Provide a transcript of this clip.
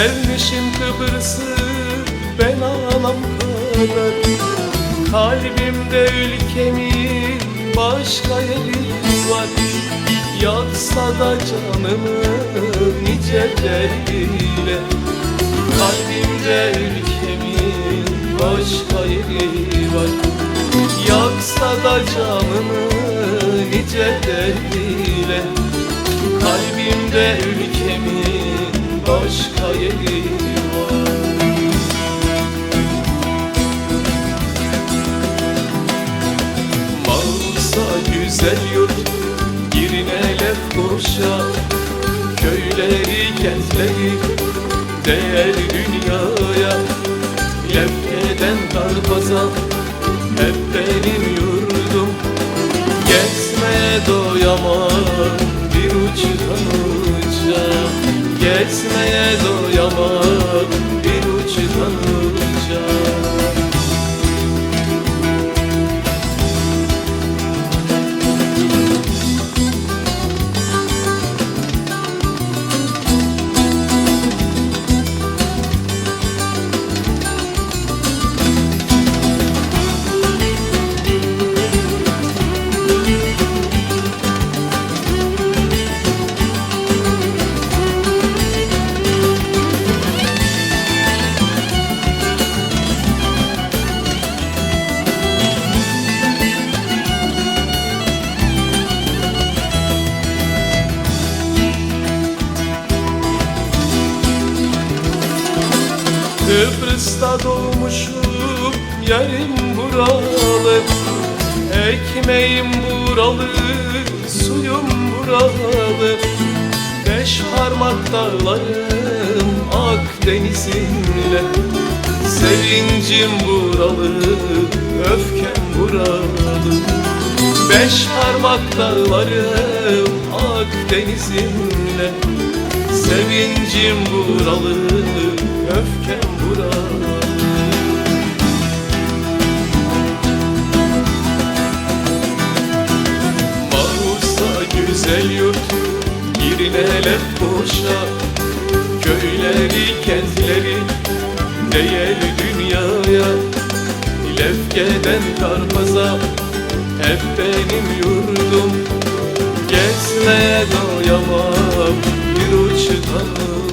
Sevmişim Kıbrıs'ı ben anam kadar. Kalbimde ülkemin başka yeri var. Yaksa da canımı nice derdiyle. Kalbimde ülkemin başka yeri var. Yaksa da canımı güzel yurt Girine Lefkoşa Köyleri, kentleri Değer dünyaya. Lefkeden Darbaza Hep benim yurdum. Gezmeye doyamam Bir uçtan uca Gezmeye doyamam Kıbrıs'ta doğmuşum yerim buralı. Ekmeğim buralı, suyum buralı. Beş parmak dağlarım Akdeniz'imle Sevincim buralı, öfkem buralı. Beş parmak dağlarım Akdeniz'imle Sevincim buralı, öfkem güzel yurt, girine boşa. Köyleri, kentleri, değer dünyaya. Lefkeden Karpaz'a, hep benim yurdum. Gezmeye doyamam bir uçtan